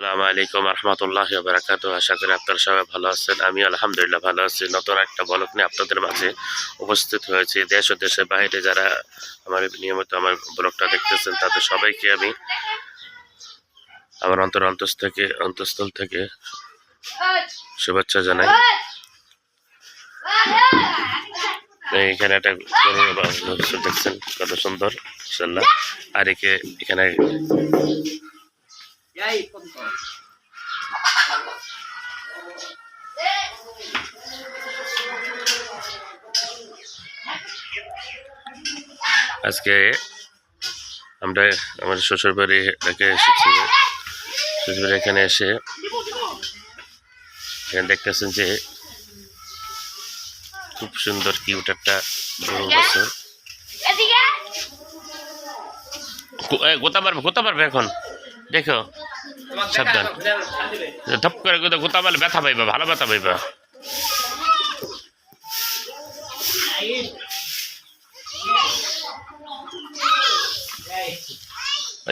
আসসালামু আলাইকুম রহমতুল্লাহ বারাকাত আশা করি আপনারা সবাই ভালো আছেন। আমি আলহামদুলিল্লাহ ভালো আছি। নতুন একটা বলক নিয়ে আপনাদের মাঝে উপস্থিত হয়েছি। দেশ ও দেশের বাইরে যারা আমার নিয়মিত আমার ব্লগটা দেখতেছেন, তাদের সবাইকে আমি আমার অন্তর অন্তস থেকে, অন্তঃস্থল থেকে শুভেচ্ছা জানাই। এখানে একটা দেখছেন, কত সুন্দর আর একে এখানে Yay, punto. আজকে আমরা আমার শ্বশুর বাড়ি এসেছি। শ্বশুরবাড়ি এখানে এসে এখানে দেখতেছেন যে খুব সুন্দর কিউট একটা গরু বছর গোতা পারবে গোতা মারবে এখন। দেখো। সাবধান। ধপ করে গোতা গোতা ব্যথা পাইবা ভালো ব্যথা পাইবা।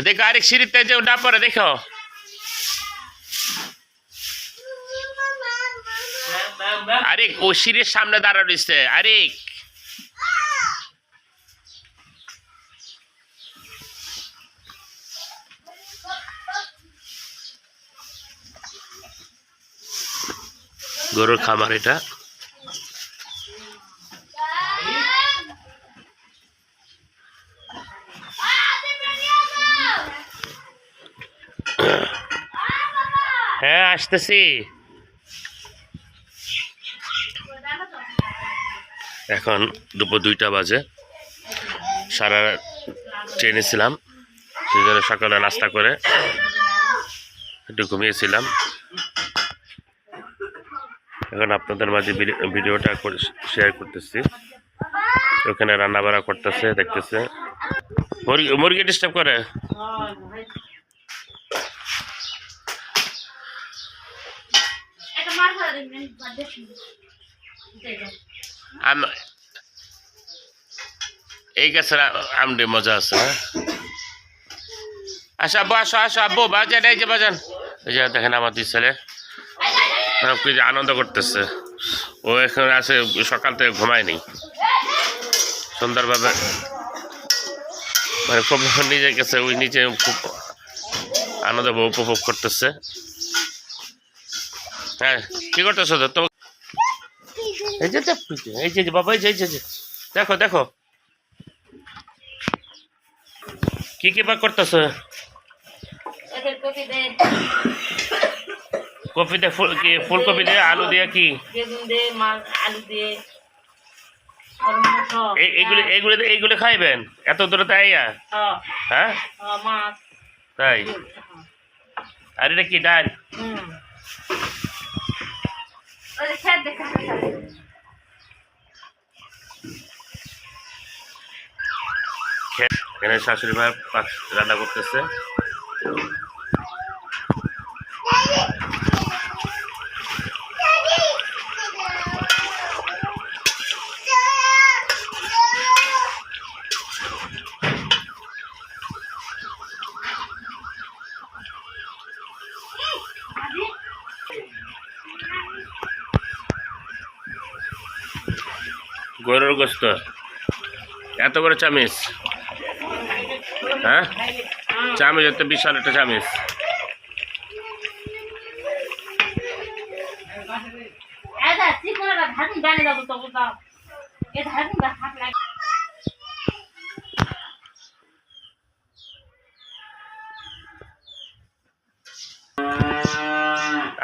দেখো আরেক সিঁড়িতে যে ওটা পরে দেখো। আরে ও সিঁড়ির সামনে দাঁড়া রয়েছে। আরেক। গরুর খামার এটা। হ্যাঁ আসতেছি। এখন দুপুর দুইটা বাজে। সারা ট্রেনে ছিলাম। সেই জন্য সকালে নাস্তা করে একটু ঘুমিয়েছিলাম। এখন আপনাদের মাঝে ভিডি- ভিডিওটা শেয়ার করতেছি। ওখানে রান্না বাড়া করতেছে, দেখতেছে। মুরগি মুরগি ডিস্টার্ব করে। আম- এই গাছের আ- আমডি মজা আছে হ্যাঁ? আসো আব্বু, আসো আসো, আব্বু, বাজান, এই যে বাজান। এই যে দেখেন আমার দুই ছেলে। ওরা কি আনন্দ করতেছে। ও এখন আছে, সকাল থেকে ঘুমায়নি। সুন্দরভাবে মানে খুব নিজে গেছে, ওই নিজে খুব আনন্দ উপভোগ করতেছে। হ্যাঁ কি করতেছো তো? এই যে এই যে বাবা, এই যে। দেখো দেখো। কি কি বা করতেছ? এদের কপি দে কপি দিয়ে ফুল কি? ফুলকপি দিয়ে আলু দিয়ে কি বেগুন আলু এইগুলি এইগুলি এইগুলি খাইবেন? এত দূরে তাই হ্যাঁ, হ্যাঁ? হ্যাঁ, তাই? আর এটা কি ডাল? এখানে শাশুড়ি ভাই রান্না করতেছে। গরুর গোস্ত। এত বড় চামিচ। হ্যাঁ? চামিচ এত বিশাল একটা চামিচ।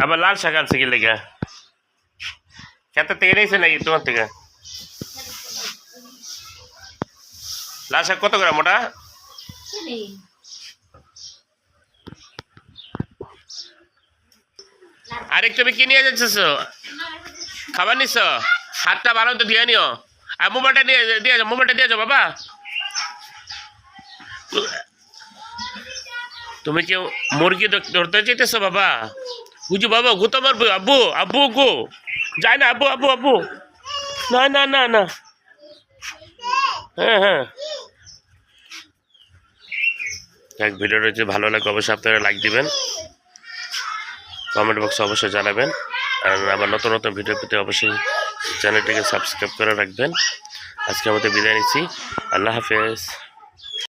আবার লাল শাক আনছে কি লেগে? খেতে থেকে নাকি তোমার থেকে? লাল শাক কত গ্রাম ওটা? আরেক তুমি কি নিয়ে যাচ্ছ খাবার নিছ হাতটা ভালো তো দিয়ে নিও। আর মোবাইলটা দিয়ে যাও মোবাইলটা দিয়ে বাবা। তুমি কি মুরগি ধরতে চাইতেছো বাবা? বুঝু বাবা, গু তো মারবো আব্বু আব্বু গো। যায় না, আব্বু আব্বু আব্বু। না না না না। হ্যাঁ হ্যাঁ। এক ভিডিওটা যদি ভালো লাগে, অবশ্যই আপনারা লাইক দিবেন। কমেন্ট বক্সে অবশ্যই জানাবেন। আর আমার নতুন নতুন ভিডিও পেতে অবশ্যই চ্যানেলটিকে সাবস্ক্রাইব করে রাখবেন। আজকে আমাদের বিদায় নিচ্ছি। আল্লাহ হাফেজ।